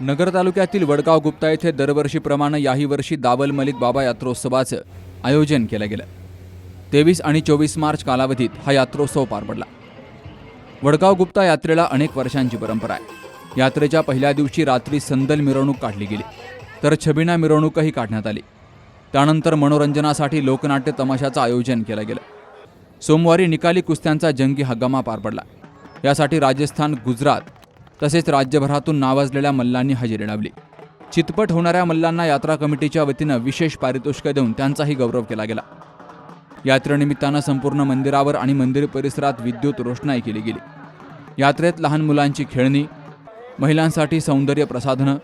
नगर तालुक्यातील वडगाव गुप्ता येथे दरवर्षीप्रमाणे याही वर्षी दावल मलिक बाबा यात्रोत्सवाचं आयोजन केलं गेलं. तेवीस आणि चोवीस मार्च कालावधीत हा यात्रोत्सव पार पडला. वडगाव गुप्ता यात्रेला अनेक वर्षांची परंपरा आहे. यात्रेच्या पहिल्या दिवशी रात्री संदल मिरवणूक काढली गेली तर छबिना मिरवणूकही काढण्यात आली. त्यानंतर मनोरंजनासाठी लोकनाट्य तमाशाचं आयोजन केलं गेलं. सोमवारी निकाली कुस्त्यांचा जंगी हंगामा पार पडला. यासाठी राजस्थान गुजरात तसेच राज्यभरातून नावाजलेल्या मल्लांनी हजेरी लावली. चितपट होणाऱ्या मल्लांना यात्रा कमिटीच्या वतीनं विशेष पारितोषिक देऊन त्यांचाही गौरव केला गेला. यात्रेनिमित्तानं संपूर्ण मंदिरावर आणि मंदिर परिसरात विद्युत रोषणाई केली गेली. यात्रेत लहान मुलांची खेळणी महिलांसाठी सौंदर्य प्रसाधनं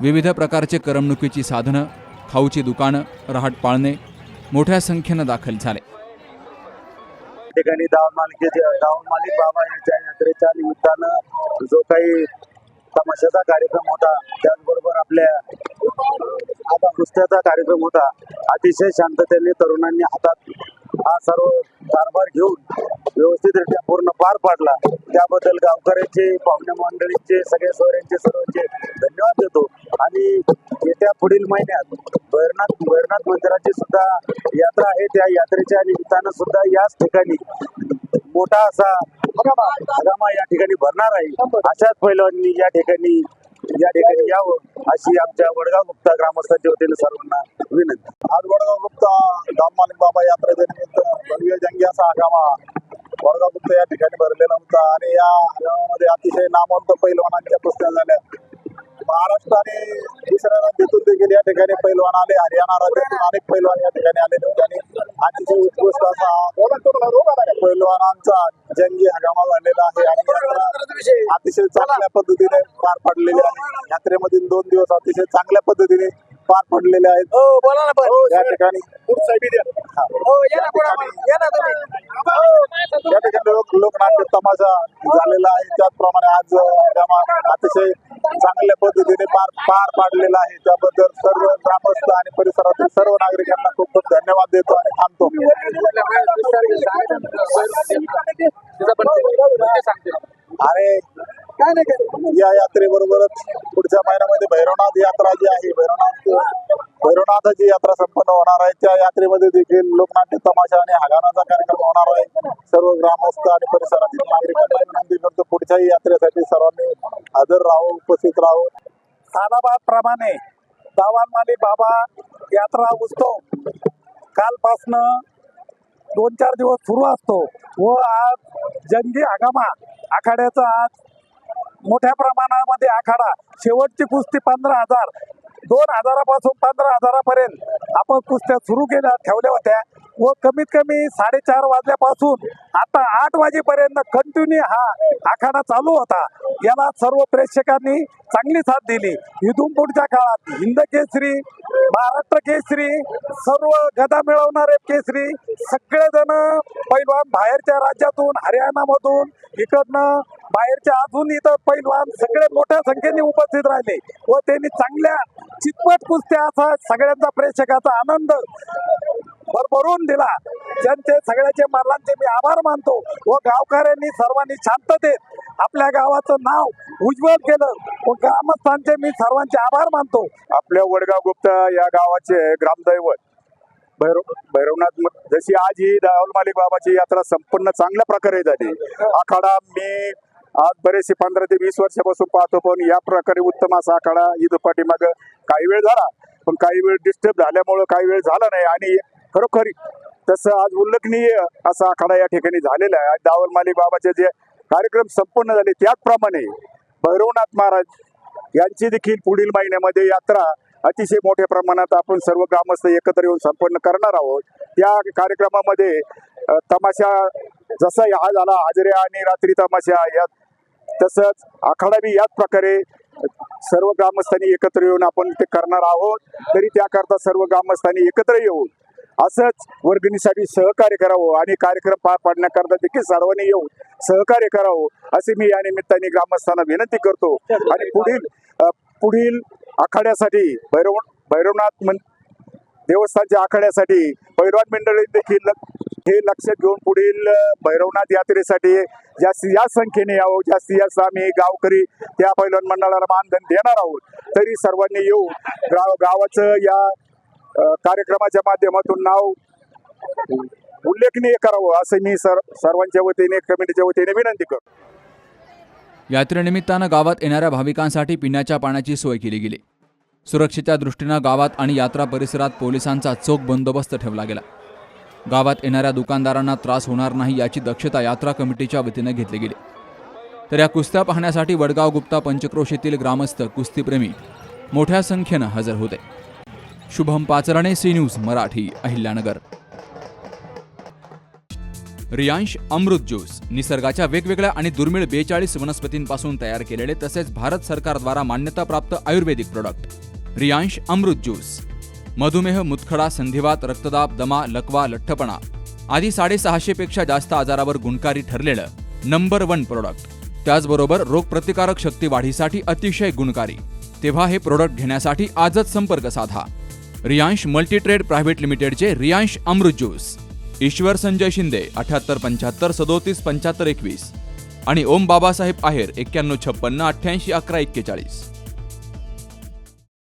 विविध प्रकारचे करमणुकीची साधनं खाऊची दुकानं रहाट पाळणे मोठ्या संख्येनं दाखल झाले. ठिकाणी दावण मालिकेचे दावण मालिक बाबा यांच्या यात्रेच्या निमित्तानं जो काही तमाशाचा कार्यक्रम होता त्याचबरोबर आपल्या आता कुस्त्याचा कार्यक्रम होता अतिशय शांततेने तरुणांनी हातात हा सर्व कारभार घेऊन व्यवस्थितरित्या पूर्ण पार पाडला. त्याबद्दल गावकऱ्यांचे पाहुणे मंडळींचे सगळे सोयऱ्यांचे सर्वांचे धन्यवाद देतो. आणि येत्या पुढील महिन्यात भैरनाथ भैरनाथ मंदिराची सुद्धा यात्रा आहे. त्या यात्रेच्या निमित्तानं सुद्धा याच ठिकाणी मोठा असा हगामा या ठिकाणी भरणार आहे. अशाच पैलवांनी या ठिकाणी या ठिकाणी यावं अशी आमच्या वडगाव गुप्ता ग्रामस्थांच्या वतीने सर्वांना विनंती. आज वडगाव गुप्ता दाममालिक बाबा यात्रेच्या निमित्त भव्य जंगी असा हगामा वडगाव या ठिकाणी भरलेला होता आणि या हगामामध्ये अतिशय नामवंत पैलवानांच्या कुस्त्या झाल्या. महाराष्ट्र आणि दुसऱ्या राज्यातून देखील या ठिकाणी पैलवान आले. हरियाणा राज्यातून अनेक पैलवान या ठिकाणी आलेले होते आणि अतिशय उत्कृष्ट असा पैलवानांचा जंगी हगामा झालेला आहे आणि अतिशय चांगल्या पद्धतीने पार पडलेली आहे. यात्रेमधील दोन दिवस अतिशय चांगल्या पद्धतीने पार पडलेले आहेत या ठिकाणी हा. या ठिकाणी या ठिकाणी लोक लोकनाट्य तमाशा झालेला आहे त्याचप्रमाणे आज अतिशय चांगल्या पद्धतीने पार पार पाडलेला आहे त्याबद्दल सर्व ग्रामस्थ आणि परिसरातील सर्व नागरिकांना खूप खूप धन्यवाद देतो आणि थांबतो आणि या यात्रेबरोबरच पुढच्या महिन्यामध्ये भैरवनाथ यात्रा जी आहे भैरवनाथ भैरवनाथाची यात्रा संपन्न होणार आहे. त्या यात्रेमध्ये देखील लोकनाट्य तमाशा आणि हगानाचा कार्यक्रम होणार आहे. सर्व ग्रामस्थ आणि परिसरातील नागरिकांना विनंती करतो पुढच्याही यात्रेसाठी सर्वांनी हजर राहू उपस्थित राहू. खानाबाद प्रमाणे दावानमाली बाबा यात्रा उत्सव कालपासनं दोन चार दिवस सुरू असतो. व आज जंगी हगामा आखाड्याचा आज मोठ्या प्रमाणामध्ये आखाडा. शेवटची कुस्ती पंधरा हजार. दोन हजारापासून पंधरा हजारापर्यंत आपण कुस्त्या सुरू केल्या ठेवल्या होत्या व कमीत कमी साडेचार वाजल्यापासून आता आठ वाजेपर्यंत कंटिन्यू हा आखाडा चालू होता. याला सर्व प्रेक्षकांनी चांगली साथ दिली. इथून काळात हिंद केसरी महाराष्ट्र केसरी सर्व गदा मिळवणारे केसरी सगळेजण पैलवान बाहेरच्या राज्यातून हरियाणामधून इकडनं बाहेरच्या अजून इथं पैलवान सगळे मोठ्या संख्येने उपस्थित राहिले व त्यांनी चांगल्या चितपट कुस्त्या असा सगळ्यांचा प्रेक्षकाचा आनंद भरभरून दिला. ज्यांचे सगळ्याचे मल्लांचे मी आभार मानतो व गावकऱ्यांनी सर्वांनी शांततेत आपल्या गावाचं नाव उज्ज्वल केलं. व ग्रामस्थांचे मी सर्वांचे आभार मानतो. आपल्या वडगाव गुप्ता या गावाचे ग्रामदैवत भैरव भैरवनाथ जशी आज ही दाऊल मालिक बाबाची यात्रा संपन्न चांगल्या प्रकारे झाली. आखाडा मी आज बरेचसे पंधरा ते वीस वर्षापासून पाहतो पण या प्रकारे उत्तम असा आखाडा ईद पाठीमाग काही वेळ झाला. पण काही वेळ डिस्टर्ब झाल्यामुळं काही वेळ झाला नाही आणि खरोखर तसं आज उल्लेखनीय असा आखाडा या ठिकाणी झालेला आहे. आज बाबाचे जे कार्यक्रम संपन्न झाले त्याचप्रमाणे भैरवनाथ महाराज यांची देखील पुढील महिन्यामध्ये यात्रा अतिशय मोठ्या प्रमाणात आपण सर्व ग्रामस्थ एकत्र येऊन संपन्न करणार आहोत. त्या कार्यक्रमामध्ये तमाशा जसा हा झाला हाजऱ्या आणि रात्री तमाशा या तसंच आखाडा बी याच प्रकारे सर्व ग्रामस्थांनी एकत्र येऊन आपण ते करणार आहोत. तरी त्याकरता सर्व ग्रामस्थांनी एकत्र येऊन असंच वर्गणीसाठी सहकार्य करावं आणि कार्यक्रम पार पाडण्याकरता देखील सर्वांनी येऊन सहकार्य करावं असे मी या निमित्ताने ग्रामस्थांना विनंती करतो. आणि पुढील पुढील आखाड्यासाठी भैरव भैरवनाथ मन देवस्थानच्या आखाड्यासाठी पैलवान मंडळी देखील हे लक्षात घेऊन पुढील भैरवनाथ यात्रेसाठी जास्तीत जास्त संख्येने यावं जास्तीत जास्त आम्ही गावकरी त्या पैलवान मंडळाला मानधन देणार आहोत. तरी सर्वांनी येऊन गाव गावाचं या कार्यक्रमाच्या माध्यमातून नाव उल्लेखनीय करावं असं मी सर सर्वांच्या वतीने कमिटीच्या वतीने विनंती करतो. यात्रेनिमित्तानं गावात येणाऱ्या भाविकांसाठी पिण्याच्या पाण्याची सोय केली गेली. सुरक्षेच्या दृष्टीनं गावात आणि यात्रा परिसरात पोलिसांचा चोख बंदोबस्त ठेवला गेला. गावात येणाऱ्या दुकानदारांना त्रास होणार नाही याची दक्षता यात्रा कमिटीच्या वतीनं घेतली गेली. तर या कुस्त्या पाहण्यासाठी वडगाव गुप्ता पंचक्रोशीतील ग्रामस्थ कुस्तीप्रेमी मोठ्या संख्येनं हजर होते. Shubham Pachrane C news Marathi Ahilyanagar. Riyansh Amrut juice निसर्गाच्या वेगवेगळ्या आणि दुर्मिळ बेचाळीस वनस्पतींपासून तयार केलेले तसेच भारत सरकारद्वारा मान्यताप्राप्त ayurvedic product Riyansh Amrut juice. मधुमेह मुतखडा संधिवात रक्तदाब दमा लकवा लठ्ठपणा आधी साडेसहाशेपेक्षा जास्त आजारावर गुणकारी ठरलेलं नंबर वन प्रोडक्ट त्याचबरोबर रोगप्रतिकारक शक्ती वाढीसाठी अतिशय गुणकारी. तेव्हा हे प्रोडक्ट घेण्यासाठी आजच संपर्क साधा. रियांश मल्टीट्रेड प्रायव्हेट लिमिटेडचे रियांश अमृत ज्यूस. ईश्वर संजय शिंदे अठ्याहत्तर पंच्याहत्तर सदोतीस पंच्याहत्तर एकवीस आणि ओम बाबासाहेब आहेर एक्क्याण्णव छप्पन्न अठ्ठ्याऐंशी अकरा एक्केचाळीस.